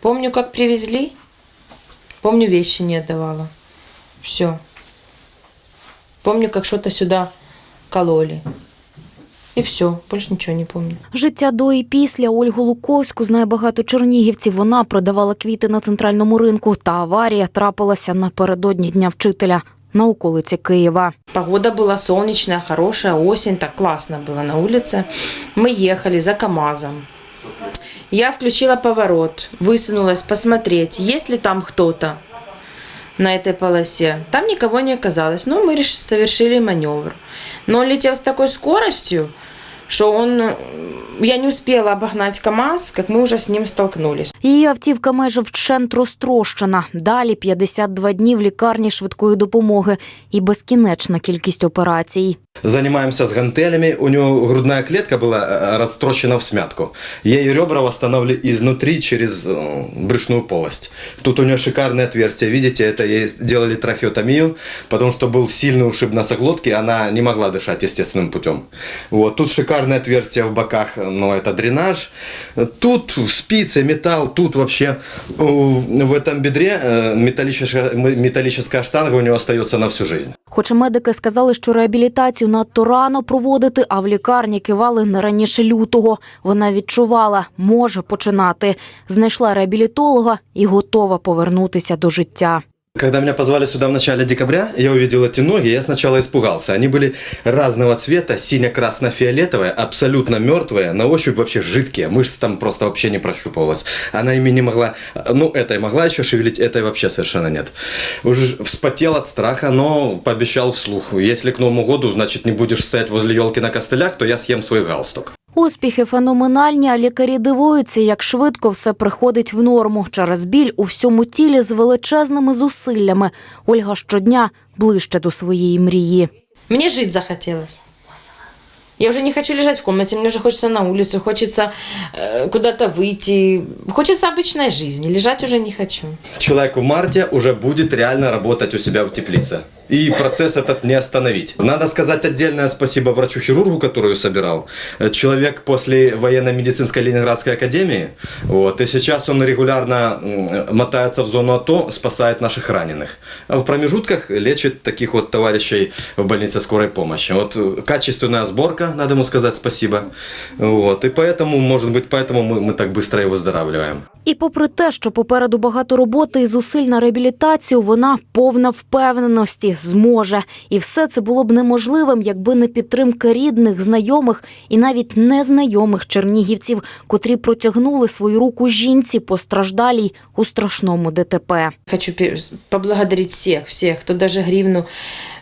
Помню, как привезли. Помню, вещи не отдавала. Все. Помню, как что-то сюда кололи. И все, больше ничего не помню. Життя до і після Ольгу Луковську знає багато чернігівців. Вона продавала квіти на центральному ринку. Та аварія трапилася напередодні дня вчителя на околиці Києва. Погода была солнечная, хорошая, осень, так классно было на улице. Мы ехали за КАМАЗом. Я включила поворот, высунулась посмотреть, есть ли там кто-то на этой полосе. Там никого не оказалось. Ну, мы реш- совершили маневр. Но он летел с такой скоростью, что он... м, Я не успела обогнать КАМАЗ, как мы уже с ним столкнулись. Її автівка майже вщент розтрощена. Далі 52 дні в лікарні швидкої допомоги і безкінечна кількість операцій. Занимаемся с гантелями. У него грудная клетка была э, растрощена в смятку. Ей ребра восстановили изнутри через э, брюшную полость. Тут у нее шикарное отверстие. Видите, это ей сделали трахеотомию, потому что был сильный ушиб носоглотки, она не могла дышать естественным путем. Вот. Тут шикарное отверстие в боках, но это дренаж. Тут спицы, металл, тут вообще э, в этом бедре э, металлическая, металлическая штанга у него остается на всю жизнь. Хоч медики сказали, що реабілітацію надто рано проводити, а в лікарні кивали не раніше лютого. Вона відчувала, може починати. Знайшла реабілітолога і готова повернутися до життя. Когда меня позвали сюда в начале декабря, я увидел эти ноги, я сначала испугался. Они были разного цвета, сине-красно-фиолетовые, абсолютно мертвые, на ощупь вообще жидкие, мышц там просто вообще не прощупывалась. Она ими не могла, ну, этой могла еще шевелить, этой вообще совершенно нет. Уже вспотел от страха, но пообещал вслух, если к Новому году, значит, не будешь стоять возле елки на костылях, то я съем свой галстук. Успіхи феноменальні, а лікарі дивуються, як швидко все приходить в норму. Через біль у всьому тілі з величезними зусиллями. Ольга щодня ближче до своєї мрії. Мені жить захотелось. Я уже не хочу лежать в комнате, мне уже хочется на улицу, хочется э, куда-то выйти. Хочется обычной жизни, лежать уже не хочу. Человек в марте уже будет реально работать у себя в теплице. И процесс этот не остановить. Надо сказать отдельное спасибо врачу-хирургу, который собирал. Э, Человек после военно-медицинской Ленинградской академии. Вот, и сейчас он регулярно мотается в зону АТО, спасает наших раненых. А в промежутках лечит таких вот товарищей в больнице скорой помощи. Вот э, качественная сборка, надо ему сказать спасибо. Вот, и поэтому, может быть, поэтому мы, мы так быстро и выздоравливаем. І попри те, що попереду багато роботи і зусиль на реабілітацію, вона повна впевненості зможе. І все це було б неможливим, якби не підтримка рідних, знайомих і навіть незнайомих чернігівців, котрі протягнули свою руку жінці постраждалій у страшному ДТП. Хочу пе- поблагодарить всех, всех, кто даже гривну,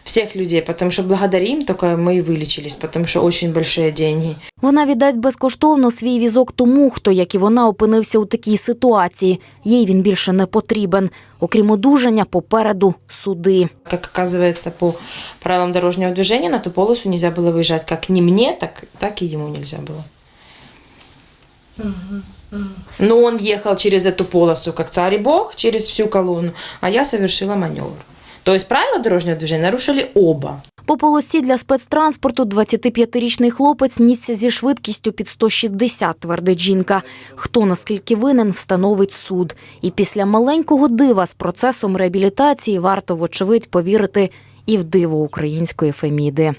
всех людей, потому что благодаря им только мы и вылечились, потому что очень большие деньги. Вона віддасть безкоштовно свій візок тому, хто, як і вона, опинився у такій ситуації. Їй він більше не потрібен. Окрім одужання, попереду суди. Как оказывается, по правилам дорожного движения на ту полосу нельзя было выезжать как ни мне, так, так и ему нельзя было. Но он ехал через эту полосу, как царь и бог, через всю колонну, а я совершила маневр. То есть правила дорожного движения нарушили оба. По полосі для спецтранспорту 25-річний хлопець нісся зі швидкістю під 160, твердить жінка. Хто наскільки винен, встановить суд. І після маленького дива з процесом реабілітації варто, вочевидь, повірити і в диво української Феміди.